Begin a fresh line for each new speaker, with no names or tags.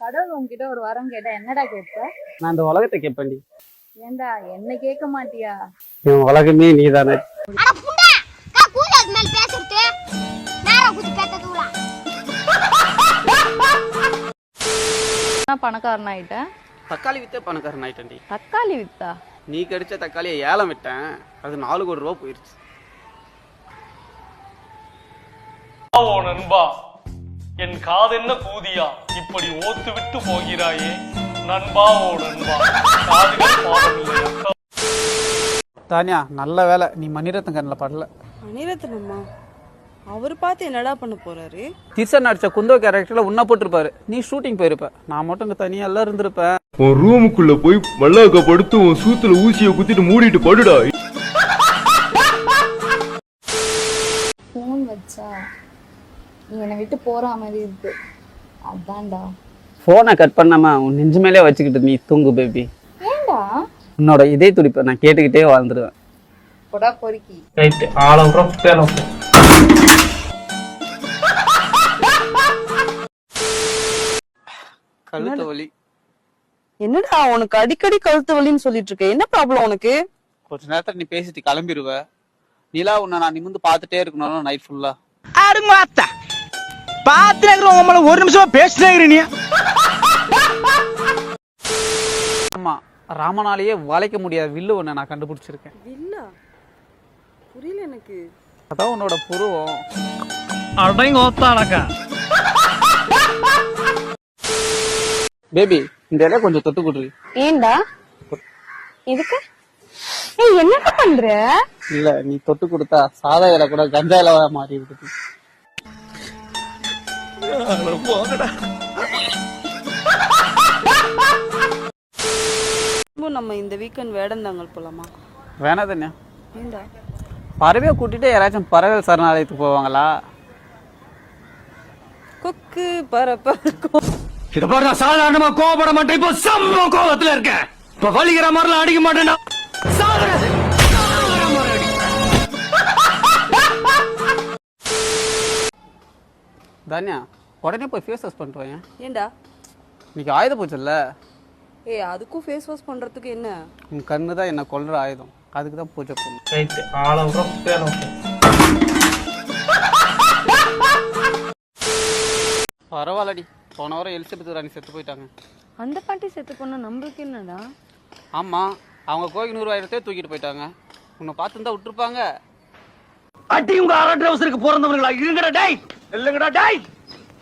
கடவுள் உன்கிட்ட ஒரு வரம் கேட்டா என்னடா கேட்ப?
நான் இந்த உலகத்தை கேட்பேன்டி.
ஏன்டா என்ன கேட்க மாட்டியா?
என் உலகமே நீதானே.
பணக்காரன் ஆயிட்டேன்
தக்காளி வித்தே பணக்காரன் ஆயிட்டேன்டி
தக்காளி வித்தா?
நீ கடிச்ச தக்காளியை ஏலம் விட்டேன். அது நாலு கோடி ரூபா போயிருச்சு.
ஓ நண்பா. என் காதென்ன கூதியா இப்படி ஓத்து விட்டு போகிறாயே? நண்பா ஓ நண்பா. காதுகள் பாவமில்லையா
தானியா நல்ல வேலை. நீ மணிரத்னம் கண்ணில் படல.
மணிரத்னம்மா? அவர் பார்த்து என்னடா பண்ண போறாரு?
திரிசா நடிச்ச குந்தோ கேரக்டர்ல உன்ன போட்டிருப்பாரு. நீ ஷூட்டிங் போயிருப்ப. நான் மட்டும் இங்க தனியா எல்லாம் இருந்திருப்பேன்.
உன் ரூமுக்குள்ள போய் மல்லாக்க படுத்து உன் சூத்துல ஊசியை குத்திட்டு மூடிட்டு படுடா.
ஃபோன் வச்சா நீ என்னை விட்டு போற மாதிரி இருக்கு. அதான்டா.
போனை கட் பண்ணாம உன் நெஞ்சு மேலே வச்சுக்கிட்டு நீ தூங்கு பேபி
ஏன்டா?
உன்னோட இதே துடிப்பை நான் கேட்டுக்கிட்டே வாழ்ந்துருவேன்.
கொடா பொறுக்கி.
ரைட் ஆள விட்றோம் பேரம்
கழுத்த வலி.
என்னடா உனக்கு அடிக்கடி கழுத்து வலின்னு சொல்லிட்டு இருக்க? என்ன ப்ராப்ளம் உனக்கு?
கொஞ்ச நேரத்துல நீ பேசிட்டு கிளம்பிடுவ நிலா உன்னை நான் நிமிந்து பார்த்துட்டே இருக்கணும் நைட் ஃபுல்லா
அருமாத்தா பாத்துனேங்கிற உங்களை ஒரு நிமிஷமா பேசினேங்கிற நீ.
ஆமா ராமனாலேயே வளைக்க முடியாத வில்லு ஒண்ணு நான் கண்டுபிடிச்சிருக்கேன்.
இல்ல புரியல எனக்கு.
அதான் உன்னோட புருவம்.
அடங்க ஓத்தானக்கா
பேபி இந்த இலைய கொஞ்சம் தொட்டு கொடுறி.
ஏன்டா இதுக்கு ஏய் என்னடா பண்ற?
இல்ல நீ தொட்டு கொடுத்தா சாதா இலை கூட கஞ்சா இலை மாறி இருக்குது.
நம்ம இந்த வீக்கெண்ட் வேடந்தாங்கல் போலாமா?
வேணா தானே
ஏண்டா?
பறவையை கூட்டிட்டு யாராச்சும் பறவை சரணாலயத்துக்கு போவாங்களா?
கொக்கு பரப்ப
இத பாரு நான் சாதாரணமா கோவப்பட மாட்டேன். இப்போ செம்ம கோவத்துல இருக்கேன். இப்ப வலிக்கிற மாதிரிலாம் அடிக்க சாதாரண
தானியா உடனே போய் ஃபேஸ் வாஷ் பண்ணிட்டு வாங்க
ஏண்டா?
இன்னைக்கு ஆயுத பூஜைல்ல?
ஏய் அதுக்கும் ஃபேஸ் வாஷ் பண்றதுக்கு என்ன?
உன் கண்ணு தான் என்ன கொல்ற ஆயுதம். அதுக்கு தான் பூஜை பண்ணணும்
ரைட்
பரவாயில்லடி. போன வாரம் எலிசபெத் ராணி செத்து போயிட்டாங்க.
அந்த பாட்டி செத்து போனா நம்மளுக்கு என்னடா?
ஆமா அவங்க கோயில் நூறுவாயிரத்தே தூக்கிட்டு போயிட்டாங்க. உன்னை பார்த்துருந்தா விட்டுருப்பாங்க.
அடி உங்க அரை ட்ரவுசருக்கு பிறந்தவங்களா? இருங்கடா டேய். இல்லங்கடா டேய்.